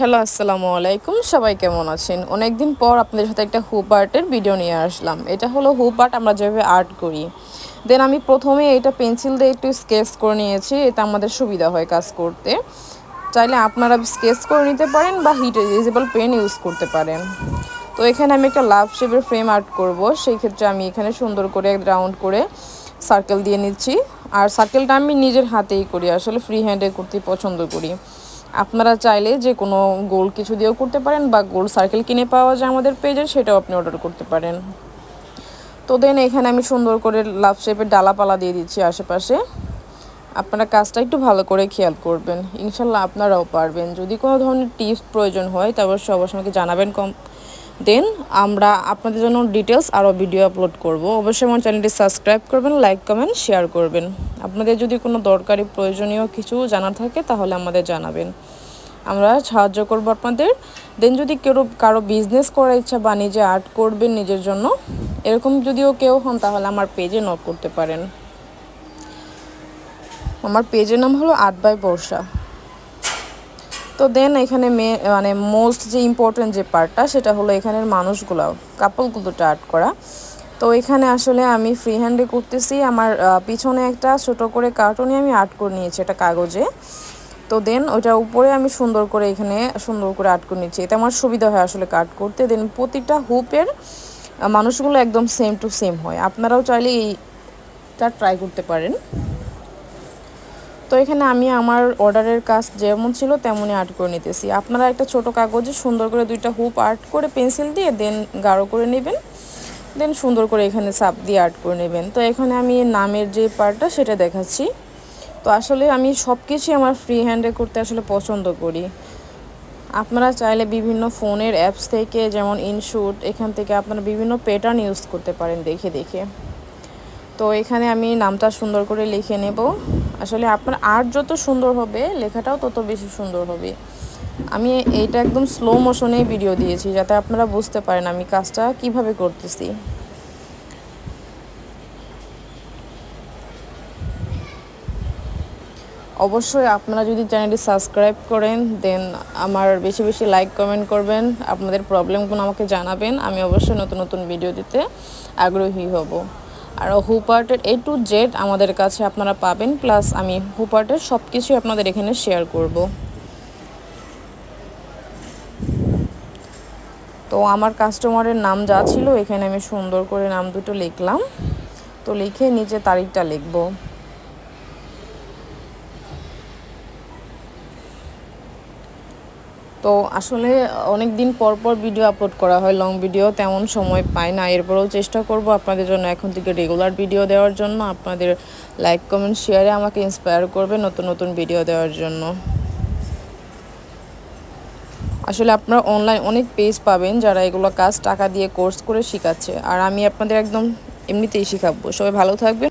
Hello, আসসালামু আলাইকুম। সবাই কেমন আছেন? অনেক দিন পর আপনাদের সাথে একটা হুপ আর্টের ভিডিও নিয়ে আসলাম। এটা হলো হুপ আর্ট আমরা যেভাবে আর্ট করি। দেন আমি প্রথমে এটা পেন্সিল দিয়ে একটু স্কেচ করে নিয়েছি এটা আমাদের সুবিধা হয় কাজ করতে। চাইলে আপনারা স্কেচ করে নিতে পারেন বা হিট ইউজেবল পেন ইউজ করতে পারেন। তো এখানে আমি একটা লাভ শেপের ফ্রেম আর্ট করব। সেই ক্ষেত্রে আমি এখানে সুন্দর করে রাউন্ড করে সার্কেল দিয়ে নিচ্ছি। আর সার্কেলটা আমি নিজের হাতেই করি, আসলে ফ্রি হ্যান্ডে করতে পছন্দ করি। আপনারা চাইলে যে কোনো গোল কিছু দিয়েও করতে পারেন বা গোল সার্কেল কিনে পাওয়া যায় আমাদের পেজে সেটাও আপনি অর্ডার করতে পারেন। তো দেন এখানে আমি সুন্দর করে লাভ শেপের ডালাপালা দিয়ে দিচ্ছি আশেপাশে। আপনারা কাজটা একটু ভালো করে খেয়াল করবেন। ইনশাল্লাহ আপনারাও পারবেন। যদি কোনো ধরনের টিপস প্রয়োজন হয় তারপর সবার আমাকে জানাবেন কম দেন আমরা আপনাদের জন্য ডিটেলস আরও ভিডিও আপলোড করব। অবশ্যই আমার চ্যানেলটি সাবস্ক্রাইব করবেন লাইক কমেন্ট শেয়ার করবেন। আপনাদের যদি কোনো দরকারি, প্রয়োজনীয় কিছু জানার থাকে তাহলে আমাদের জানাবেন। আমরা সাহায্য করব আপনাদের। দেন যদি কেউ কারও বিজনেস করার ইচ্ছা বা নিজে আর্ট করবেন নিজের জন্য, এরকম যদিও কেউ হন তাহলে আমার পেজে নক করতে পারেন। আমার পেজের নাম হলো আর্ট বাই বর্ষা। তো দেন এখানে মে মানে মোস্ট যে ইম্পর্টেন্ট যে পার্টটা সেটা হলো এখানের মানুষগুলো কাপলগুলোটা আর্ট করা। তো এখানে আসলে আমি ফ্রি হ্যান্ডে করতেছি। আমার পিছনে একটা ছোট করে কার্টুনে আমি আর্ট করে নিয়েছি এটা কাগজে। তো দেন ওইটার উপরে আমি সুন্দর করে এখানে সুন্দর করে আর্ট করে নিচ্ছি। এতে আমার সুবিধা হয় আসলে কাট করতে। দেন প্রতিটা হুপের মানুষগুলো একদম সেম টু সেম হয়। আপনারাও চাইলে এইটা ট্রাই করতে পারেন। তো এখানে আমি আমার অর্ডারের কাজ যেমন ছিল তেমনই আর্ট করে নিতেছি। আপনারা একটা ছোট কাগজে সুন্দর করে দুইটা হুপ আর্ট করে পেন্সিল দিয়ে দেন গাঢ় করে নেবেন। দেন সুন্দর করে এখানে সাপ দিয়ে আর্ট করে নেবেন। তো এখানে আমি নামের যে পার্টটা সেটা দেখাচ্ছি। তো আসলে আমি সব কিছুই আমার ফ্রি হ্যান্ডে করতে আসলে পছন্দ করি। আপনারা চাইলে বিভিন্ন ফোনের অ্যাপস থেকে যেমন ইনশুট এখান থেকে আপনারা বিভিন্ন প্যাটার্ন ইউজ করতে পারেন দেখে দেখে। তো এখানে আমি নামটা সুন্দর করে লিখে নেব। আসলে আপনার আর্ট যত সুন্দর হবে, লেখাটাও তত বেশি সুন্দর হবে। আমি এইটা একদম স্লো মোশনেই ভিডিও দিয়েছি, যাতে আপনারা বুঝতে পারেন আমি কাজটা কীভাবে করতেছি। অবশ্যই আপনারা যদি চ্যানেলটি সাবস্ক্রাইব করেন দেন আমার বেশি বেশি লাইক কমেন্ট করবেন, আপনাদের প্রবলেমগুলো আমাকে জানাবেন, আমি অবশ্যই নতুন নতুন ভিডিও দিতে আগ্রহী হব। আর হুপার্টের এ টু জেড আমাদের কাছে আপনারা পাবেন, প্লাস আমি হুপার্টের সব কিছুই আপনাদের এখানে শেয়ার করব। তো আমার কাস্টমারের নাম যা ছিল, এখানে আমি সুন্দর করে নাম দুটো লিখলাম। তো লিখে নিচে তারিখটা লিখব। তো আসলে অনেক দিন পর পর ভিডিও আপলোড করা হয় লং ভিডিও তেমন সময় পাই না। এরপরেও চেষ্টা করব আপনাদের জন্য এখন থেকে রেগুলার ভিডিও দেওয়ার জন্য। আপনাদের লাইক কমেন্ট শেয়ারে আমাকে ইন্সপায়ার করবে নতুন নতুন ভিডিও দেওয়ার জন্য। আসলে আপনারা অনলাইন অনেক পেজ পাবেন যারা এগুলো কাজ টাকা দিয়ে কোর্স করে শেখাচ্ছে। আর আমি আপনাদের একদম এমনিতেই শেখাবো। সবাই ভালো থাকবেন।